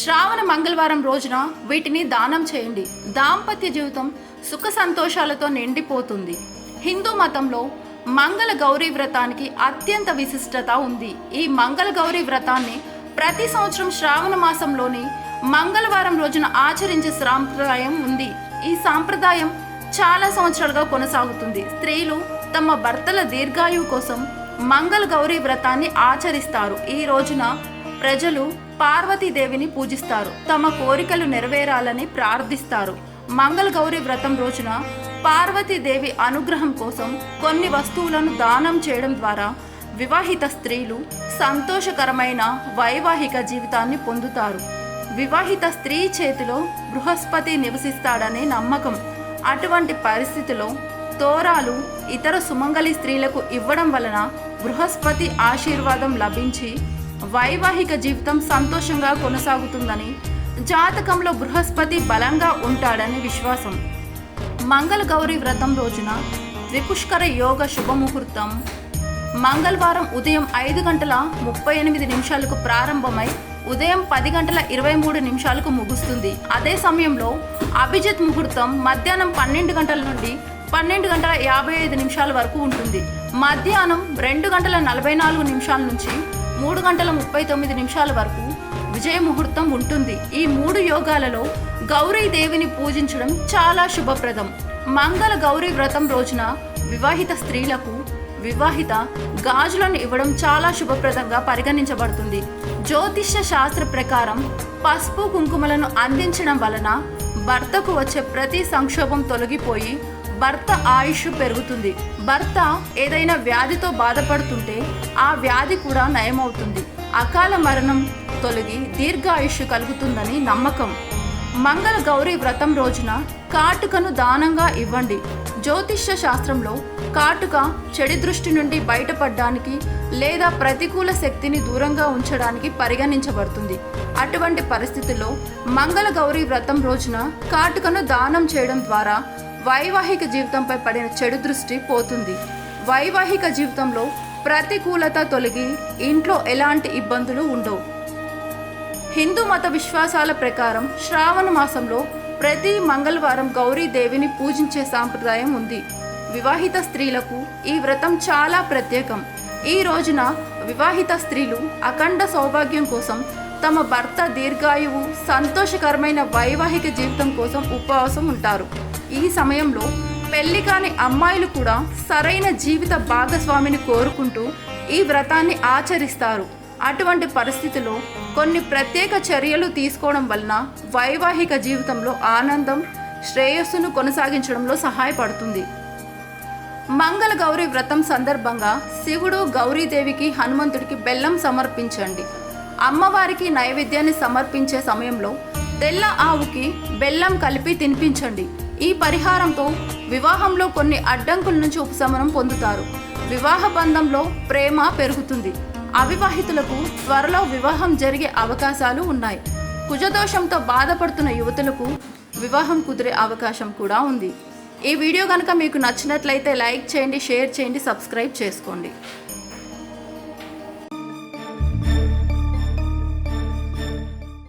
శ్రావణ మంగళవారం రోజున వీటిని దానం చేయండి. దాంపత్య జీవితం సుఖ సంతోషాలతో నిండిపోతుంది. హిందూ మతంలో మంగళ గౌరీ వ్రతానికి అత్యంత విశిష్టత ఉంది. ఈ మంగళ గౌరీ వ్రతాన్ని ప్రతి సంవత్సరం శ్రావణ మాసంలోని మంగళవారం రోజున ఆచరించే సాంప్రదాయం ఉంది. ఈ సాంప్రదాయం చాలా సంవత్సరాలుగా కొనసాగుతుంది. స్త్రీలు తమ భర్తల దీర్ఘాయువు కోసం మంగళ గౌరీ వ్రతాన్ని ఆచరిస్తారు. ఈ రోజున ప్రజలు పార్వతీదేవిని పూజిస్తారు. తమ కోరికలు నెరవేరాలని ప్రార్థిస్తారు. మంగళ గౌరీ వ్రతం రోజున పార్వతీదేవి అనుగ్రహం కోసం కొన్ని వస్తువులను దానం చేయడం ద్వారా వివాహిత స్త్రీలు సంతోషకరమైన వైవాహిక జీవితాన్ని పొందుతారు. వివాహిత స్త్రీ చేతిలో బృహస్పతి నివసిస్తాడనే నమ్మకం. అటువంటి పరిస్థితిలో తోరాలు ఇతర సుమంగళి స్త్రీలకు ఇవ్వడం వలన బృహస్పతి ఆశీర్వాదం లభించి వైవాహిక జీవితం సంతోషంగా కొనసాగుతుందని జాతకంలో బృహస్పతి బలంగా ఉంటాడని విశ్వాసం. మంగళ గౌరీ వ్రతం రోజున ద్విపుష్కర యోగ శుభముహూర్తం. మంగళవారం ఉదయం ఐదు గంటల ముప్పై ఎనిమిది నిమిషాలకు ప్రారంభమై ఉదయం పది గంటల ఇరవై మూడు నిమిషాలకు ముగుస్తుంది. అదే సమయంలో అభిజిత్ ముహూర్తం మధ్యాహ్నం పన్నెండు గంటల నుండి పన్నెండు గంటల యాభై ఐదు నిమిషాల వరకు ఉంటుంది. మధ్యాహ్నం రెండు గంటల నలభై నాలుగు నిమిషాల నుంచి మూడు గంటల ముప్పై తొమ్మిది నిమిషాల వరకు విజయ ముహూర్తం ఉంటుంది. ఈ మూడు యోగాలలో గౌరీ దేవిని పూజించడం చాలా శుభప్రదం. మంగళ గౌరీ వ్రతం రోజున వివాహిత స్త్రీలకు వివాహిత గాజులను ఇవ్వడం చాలా శుభప్రదంగా పరిగణించబడుతుంది. జ్యోతిష్య శాస్త్ర ప్రకారం పసుపు కుంకుమలను అందించడం వలన భర్తకు వచ్చే ప్రతి సంక్షోభం తొలగిపోయి భర్త ఆయుష్ పెరుగుతుంది. భర్త ఏదైనా వ్యాధితో బాధపడుతుంటే ఆ వ్యాధి కూడా నయమవుతుంది. అకాల మరణం తొలగి దీర్ఘాయుష్ కలుగుతుందని నమ్మకం. మంగళ గౌరీ వ్రతం రోజున కాటుకను దానంగా ఇవ్వండి. జ్యోతిష్య శాస్త్రంలో కాటుక చెడు దృష్టి నుండి బయటపడడానికి లేదా ప్రతికూల శక్తిని దూరంగా ఉంచడానికి పరిగణించబడుతుంది. అటువంటి పరిస్థితుల్లో మంగళ గౌరీ వ్రతం రోజున కాటుకను దానం చేయడం ద్వారా వైవాహిక జీవితంపై పడిన చెడు దృష్టి పోతుంది. వైవాహిక జీవితంలో ప్రతికూలత తొలగి ఇంట్లో ఎలాంటి ఇబ్బందులు ఉండవు. హిందూ మత విశ్వాసాల ప్రకారం శ్రావణ మాసంలో ప్రతి మంగళవారం గౌరీ దేవిని పూజించే సాంప్రదాయం ఉంది. వివాహిత స్త్రీలకు ఈ వ్రతం చాలా ప్రత్యేకం. ఈ రోజున వివాహిత స్త్రీలు అఖండ సౌభాగ్యం కోసం తమ భర్త దీర్ఘాయువు సంతోషకరమైన వైవాహిక జీవితం కోసం ఉపవాసం ఉంటారు. ఈ సమయంలో పెళ్ళి కాని అమ్మాయిలు కూడా సరైన జీవిత భాగస్వామిని కోరుకుంటూ ఈ వ్రతాన్ని ఆచరిస్తారు. అటువంటి పరిస్థితిలో కొన్ని ప్రత్యేక చర్యలు తీసుకోవడం వలన వైవాహిక జీవితంలో ఆనందం శ్రేయస్సును కొనసాగించడంలో సహాయపడుతుంది. మంగళ గౌరీ వ్రతం సందర్భంగా శివుడు గౌరీదేవికి హనుమంతుడికి బెల్లం సమర్పించండి. అమ్మవారికి నైవేద్యాన్ని సమర్పించే సమయంలో తెల్ల ఆవుకి బెల్లం కలిపి తినిపించండి. ఈ పరిహారంతో వివాహంలో కొన్ని అడ్డంకుల నుంచి ఉపశమనం పొందుతారు. వివాహ బంధంలో ప్రేమ పెరుగుతుంది. అవివాహితులకు త్వరలో వివాహం జరిగే అవకాశాలు ఉన్నాయి. కుజదోషంతో బాధపడుతున్న యువతులకు వివాహం కుదిరే అవకాశం కూడా ఉంది. ఈ వీడియో కనుక మీకు నచ్చినట్లయితే లైక్ చేయండి షేర్ చేయండి సబ్స్క్రైబ్ చేసుకోండి.